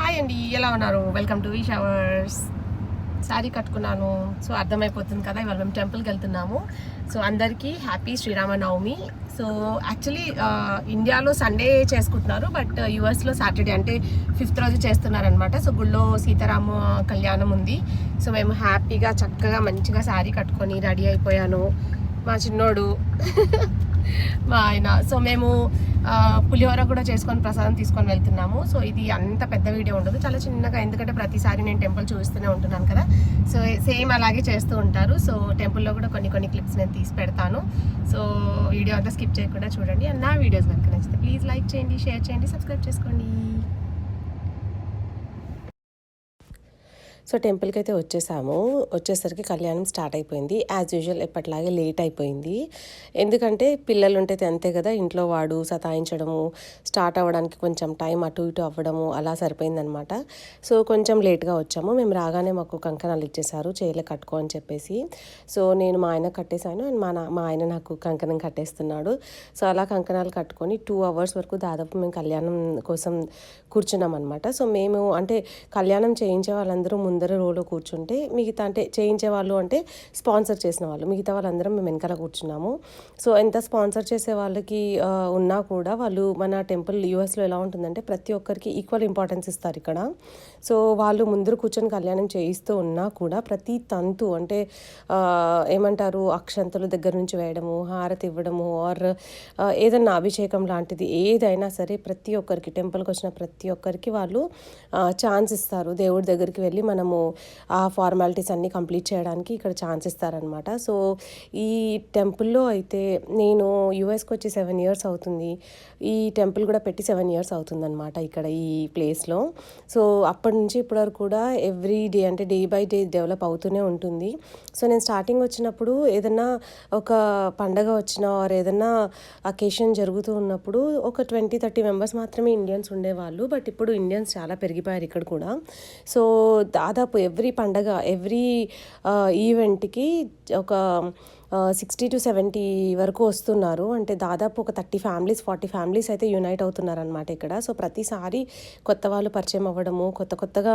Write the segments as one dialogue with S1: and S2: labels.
S1: Hi అండి ఎలా ఉన్నారు? Welcome to V showers sari కట్టుకున్నాను. సో అర్థమైపోతుంది కదా ఇవాళ మేము టెంపుల్కి వెళ్తున్నాము. సో అందరికీ హ్యాపీ శ్రీరామనవమి. సో యాక్చువల్లీ ఇండియాలో సండే చేసుకుంటున్నారు బట్ యుఎస్లో సాటర్డే అంటే ఫిఫ్త్ రోజు చేస్తున్నారనమాట సో గుళ్ళో సీతారామ కళ్యాణం ఉంది. సో మేము హ్యాపీగా చక్కగా మంచిగా శారీ కట్టుకొని రెడీ అయిపోయాను. మా చిన్నోడు. మా ఆయన. సో మేము పులిహోర కూడా చేసుకొని ప్రసాదం తీసుకొని వెళ్తున్నాము. సో ఇది అంత పెద్ద వీడియో ఉండదు. చాలా చిన్నగా ఎందుకంటే ప్రతిసారి నేను టెంపుల్ చూస్తూనే ఉంటున్నాను కదా. సో సేమ్ అలాగే చేస్తూ ఉంటారు. సో టెంపుల్లో కూడా కొన్ని కొన్ని క్లిప్స్ నేను తీసి పెడతాను. సో వీడియో అంతా స్కిప్ చేయకుండా చూడండి. అండ్ నా వీడియోస్ కనుక నచ్చితే ప్లీజ్ లైక్ చేయండి షేర్ చేయండి సబ్స్క్రైబ్ చేసుకోండి. సో టెంపుల్కి అయితే వచ్చేసాము. వచ్చేసరికి కళ్యాణం స్టార్ట్ అయిపోయింది. యాజ్ యూజువల్ ఎప్పటిలాగే లేట్ అయిపోయింది. ఎందుకంటే పిల్లలు ఉంటే అంతే కదా ఇంట్లో వాడు సతాయించడము స్టార్ట్ అవ్వడానికి కొంచెం టైం అటు ఇటు అవ్వడము అలా సరిపోయిందనమాట. సో కొంచెం లేట్గా వచ్చాము. మేము రాగానే మాకు కంకణాలు ఇచ్చేసారు చేయలే కట్టుకో అని చెప్పేసి. సో నేను మా ఆయన కట్టేశాను అండ్ మా నా మా ఆయన నాకు కంకణం కట్టేస్తున్నాడు. సో అలా కంకణాలు కట్టుకొని టూ అవర్స్ వరకు దాదాపు మేము కళ్యాణం కోసం కూర్చున్నాం అనమాట సో మేము అంటే కళ్యాణం చేయించే వాళ్ళందరూ ముందు ముందర రోలో కూర్చుంటే మిగతా అంటే చేయించే వాళ్ళు అంటే స్పాన్సర్ చేసిన వాళ్ళు. మిగతా వాళ్ళందరం మేము వెనకాల కూర్చున్నాము. సో ఎంత స్పాన్సర్ చేసే వాళ్ళకి ఉన్నా కూడా వాళ్ళు మన టెంపుల్ యూఎస్లో ఎలా ఉంటుందంటే ప్రతి ఒక్కరికి ఈక్వల్ ఇంపార్టెన్స్ ఇస్తారు ఇక్కడ. సో వాళ్ళు ముందర కూర్చొని కళ్యాణం చేయిస్తూ ఉన్నా కూడా ప్రతి తంతు అంటే ఏమంటారు అక్షంతలు దగ్గర నుంచి వేయడము హారతి ఇవ్వడము ఆర్ ఏదన్నా అభిషేకం లాంటిది ఏదైనా సరే ప్రతి ఒక్కరికి టెంపుల్కి వచ్చిన ప్రతి ఒక్కరికి వాళ్ళు ఛాన్స్ ఇస్తారు. దేవుడి దగ్గరికి వెళ్ళి మనము ఆ ఫార్మాలిటీస్ అన్నీ కంప్లీట్ చేయడానికి ఇక్కడ ఛాన్స్ ఇస్తారనమాట సో ఈ టెంపుల్లో అయితే నేను యుఎస్కి వచ్చి సెవెన్ ఇయర్స్ అవుతుంది. ఈ టెంపుల్ కూడా పెట్టి సెవెన్ ఇయర్స్ అవుతుందన్నమాట ఇక్కడ ఈ ప్లేస్లో సో అప్పటి నుంచి ఇప్పటి వరకు కూడా ఎవ్రీ డే అంటే డే బై డే డెవలప్ అవుతూనే ఉంటుంది. సో నేను స్టార్టింగ్ వచ్చినప్పుడు ఏదన్నా ఒక పండగ వచ్చిన ఆర్ ఏదన్నా అకేషన్ జరుగుతూ ఉన్నప్పుడు ఒక ట్వంటీ థర్టీ మెంబర్స్ మాత్రమే ఇండియన్స్ ఉండేవాళ్ళు. బట్ ఇప్పుడు ఇండియన్స్ చాలా పెరిగిపోయారు ఇక్కడ కూడా. సో దాదాపు ఎవ్రీ పండగ ఎవ్రీ ఈవెంట్కి ఒక సిక్స్టీ టు సెవెంటీ వరకు వస్తున్నారు. అంటే దాదాపు ఒక థర్టీ ఫ్యామిలీస్ ఫార్టీ ఫ్యామిలీస్ అయితే యునైట్ అవుతున్నారనమాట ఇక్కడ. సో ప్రతిసారి కొత్త వాళ్ళు పరిచయం అవ్వడము కొత్త కొత్తగా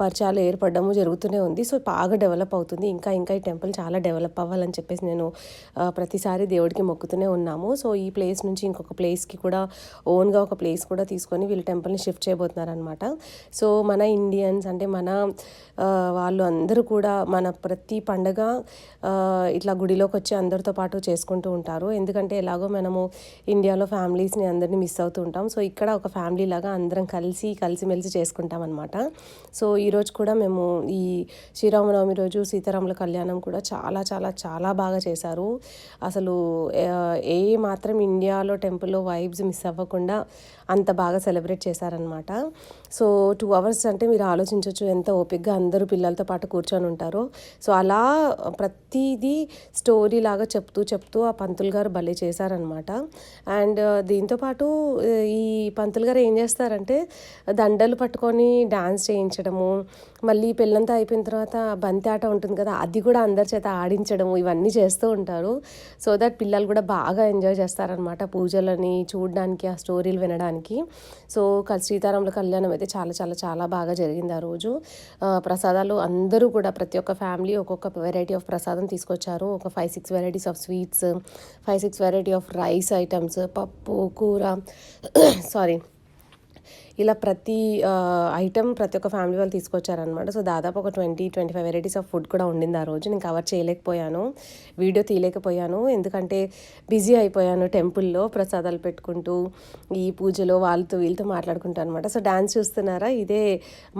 S1: పరిచయాలు ఏర్పడము జరుగుతూనే ఉంది. సో బాగా డెవలప్ అవుతుంది. ఇంకా ఇంకా ఈ టెంపుల్ చాలా డెవలప్ అవ్వాలని చెప్పేసి నేను ప్రతిసారి దేవుడికి మొక్కుతూనే ఉన్నాము. సో ఈ ప్లేస్ నుంచి ఇంకొక ప్లేస్కి కూడా ఓన్గా ఒక ప్లేస్ కూడా తీసుకొని వీళ్ళు టెంపుల్ని షిఫ్ట్ చేయబోతున్నారనమాట సో మన ఇండియన్స్ అంటే మన వాళ్ళు అందరూ కూడా మన ప్రతి పండగ ఇట్లా అలా గుడిలోకి వచ్చి అందరితో పాటు చేసుకుంటూ ఉంటారు. ఎందుకంటే ఎలాగో మనము ఇండియాలో ఫ్యామిలీస్ని అందరినీ మిస్ అవుతూ ఉంటాం. సో ఇక్కడ ఒక ఫ్యామిలీ లాగా అందరం కలిసి కలిసిమెలిసి చేసుకుంటాం అనమాట సో ఈరోజు కూడా మేము ఈ శ్రీరామనవమి రోజు సీతారాముల కళ్యాణం కూడా చాలా చాలా చాలా బాగా చేశారు. అసలు ఏ మాత్రం ఇండియాలో టెంపుల్లో వైబ్స్ మిస్ అవ్వకుండా అంత బాగా సెలబ్రేట్ చేశారనమాట సో టూ అవర్స్ అంటే మీరు ఆలోచించవచ్చు ఎంత ఓపిక్గా అందరూ పిల్లలతో పాటు కూర్చొని ఉంటారో సో అలా ప్రతిదీ స్టోరీ లాగా చెప్తూ చెప్తూ ఆ పంతులు గారు భలే చేశారనమాట అండ్ దీంతోపాటు ఈ పంతులు గారు ఏం చేస్తారంటే దండలు పట్టుకొని డాన్స్ చేయించడము మళ్ళీ పెళ్ళంతా అయిపోయిన తర్వాత బంతి ఆట ఉంటుంది కదా అది కూడా అందరి చేత ఆడించడము ఇవన్నీ చేస్తూ ఉంటారు. సో దట్ పిల్లలు కూడా బాగా ఎంజాయ్ చేస్తారనమాట పూజలని చూడడానికి ఆ స్టోరీలు వినడానికి. సో కల్ సీతారాముల కళ్యాణం అయితే చాలా చాలా చాలా బాగా జరిగింది ఆ రోజు. ప్రసాదాలు అందరూ కూడా ప్రతి ఒక్క ఫ్యామిలీ ఒక్కొక్క వెరైటీ ఆఫ్ ప్రసాదం తీసుకొచ్చారు. ఒక five six varieties of sweets five six variety of rice items పప్పు కూర సారీ ఇలా ప్రతి ఐటమ్ ప్రతి ఒక్క ఫ్యామిలీ వాళ్ళు తీసుకొచ్చారనమాట సో దాదాపు ఒక twenty twenty five varieties of food కూడా ఉండింది ఆ రోజు. నేను కవర్ చేయలేకపోయాను. వీడియో తీయలేకపోయాను. ఎందుకంటే బిజీ అయిపోయాను టెంపుల్లో ప్రసాదాలు పెట్టుకుంటూ ఈ పూజలో వాళ్ళతో వీళ్ళతో మాట్లాడుకుంటాను అనమాట సో డ్యాన్స్ చూస్తున్నారా? ఇదే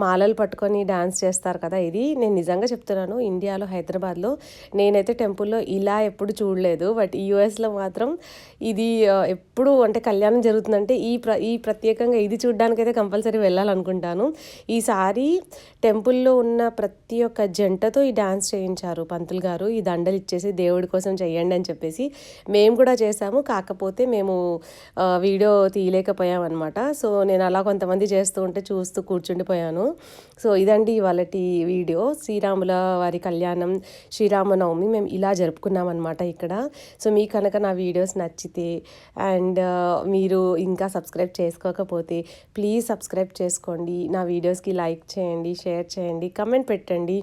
S1: మాలలు పట్టుకొని డ్యాన్స్ చేస్తారు కదా ఇది. నేను నిజంగా చెప్తున్నాను ఇండియాలో హైదరాబాద్లో నేనైతే టెంపుల్లో ఇలా ఎప్పుడు చూడలేదు. బట్ యూఎస్లో మాత్రం ఇది ఎప్పుడు అంటే కళ్యాణం జరుగుతుందంటే ఈ ప్ర ఈ ప్రత్యేకంగా ఇది చూడడానికి అయితే కంపల్సరీ వెళ్ళాలనుకుంటాను. ఈసారి టెంపుల్లో ఉన్న ప్రతి ఒక్క జంటతో ఈ డ్యాన్స్ చేయించారు పంతులు గారు. ఈ దండలు ఇచ్చేసి దేవుడి కోసం చేయండి అని చెప్పేసి మేము కూడా చేసాము కాకపోతే మేము వీడియో తీయలేకపోయామన్నమాట. సో నేను అలా కొంతమంది చేస్తూ ఉంటే చూస్తూ కూర్చుండిపోయాను. సో ఇదండి ఇవాళటి వీడియో. శ్రీరాముల వారి కళ్యాణం శ్రీరామనవమి మేము ఇలా జరుపుకున్నాం అనమాట ఇక్కడ. సో మీకు కనుక నా వీడియోస్ నచ్చితే అండ్ మీరు ఇంకా సబ్స్క్రైబ్ చేసుకోకపోతే ప్లీజ్ ప్లీజ్ సబ్స్క్రైబ్ చేసుకోండి. నా వీడియోస్కి లైక్ చేయండి షేర్ చేయండి కమెంట్ పెట్టండి.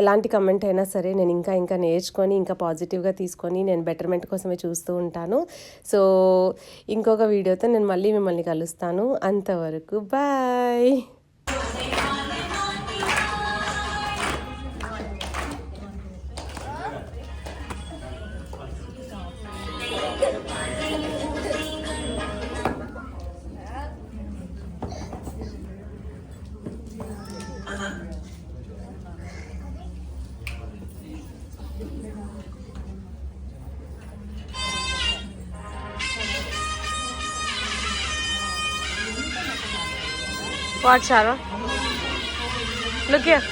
S1: ఎలాంటి కమెంట్ అయినా సరే నేను ఇంకా ఇంకా నేర్చుకొని ఇంకా పాజిటివ్గా తీసుకొని నేను బెటర్మెంట్ కోసమే చూస్తూ ఉంటాను. సో ఇంకొక వీడియోతో నేను మళ్ళీ మిమ్మల్ని కలుస్తాను. అంతవరకు bye Watch, Sarah. Look here.